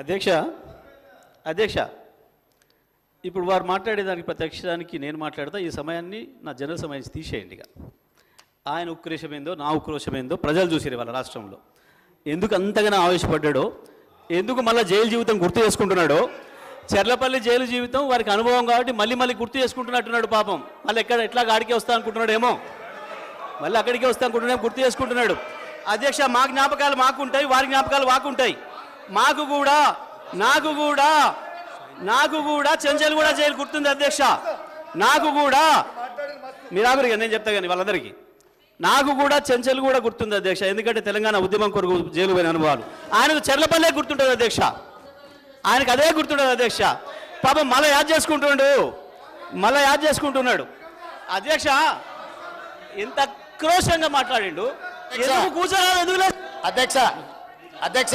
అధ్యక్ష అధ్యక్ష ఇప్పుడు వారు మాట్లాడేదానికి ప్రత్యక్షానికి నేను మాట్లాడతా ఈ సమయాన్ని నా జనరల్ సమయాన్ని తీసేయండి ఇక. ఆయన ఉక్రోషమైందో నా ఉక్రోషమైందో ప్రజలు చూసారు వాళ్ళ రాష్ట్రంలో. ఎందుకు అంతగానో ఆవేశపడ్డాడో ఎందుకు మళ్ళీ జైలు జీవితం గుర్తు చేసుకుంటున్నాడో చెర్లపల్లి జైలు జీవితం వారికి అనుభవం కాబట్టి మళ్ళీ మళ్ళీ గుర్తు చేసుకుంటున్నట్టున్నాడు పాపం. మళ్ళీ ఎక్కడ ఎట్లా ఆడికే వస్తా అనుకుంటున్నాడు ఏమో మళ్ళీ అక్కడికే వస్తా అనుకుంటున్నాడు గుర్తు చేసుకుంటున్నాడు. అధ్యక్ష మా జ్ఞాపకాలు మాకు ఉంటాయి వారి జ్ఞాపకాలు మాకుంటాయి. మాకు కూడా నాకు కూడా నాకు కూడా చెంచల్ కూడా జైలు గుర్తుంది అధ్యక్ష. నాకు కూడా. మీరు ఆగురు నేను చెప్తా కానీ వాళ్ళందరికీ. నాకు కూడా చెంచల్ కూడా గుర్తుంది అధ్యక్ష ఎందుకంటే తెలంగాణ ఉద్యమం కొరకు జైలు పోయిన అనుభవాలు. ఆయనకు చెర్లపల్లే గుర్తుంటుంది అధ్యక్ష. ఆయనకు అదే గుర్తుంటుంది అధ్యక్ష. పాపం మళ్ళీ యాద్ చేసుకుంటున్నాడు మళ్ళీ యాద్ చేసుకుంటున్నాడు. అధ్యక్ష ఎంత క్రోషంగా మాట్లాడిండు. ఎందుకు కూర్చోరాదు? ఎందుకు లేదు? అధ్యక్ష అధ్యక్ష.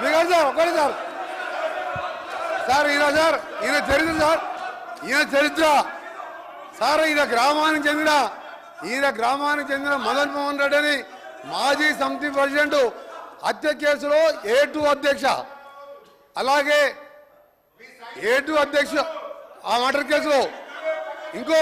speaker sir ఒక్కడే సార్. సార్ సార్ ఈయన సార్ ఈయన చరిత్ర సార్. ఈయన చరిత్ర. సార్ ఈయన గ్రామానికి చెందిన ఈయన గ్రామానికి చెందిన మదన్ మోహన్ రెడ్డి అని మాజీ సమితి ప్రెసిడెంట్ హత్య కేసులో ఏ టూ అధ్యక్ష. అలాగే ఏ టూ అధ్యక్ష ఆ మర్డర్ కేసులో ఇంకో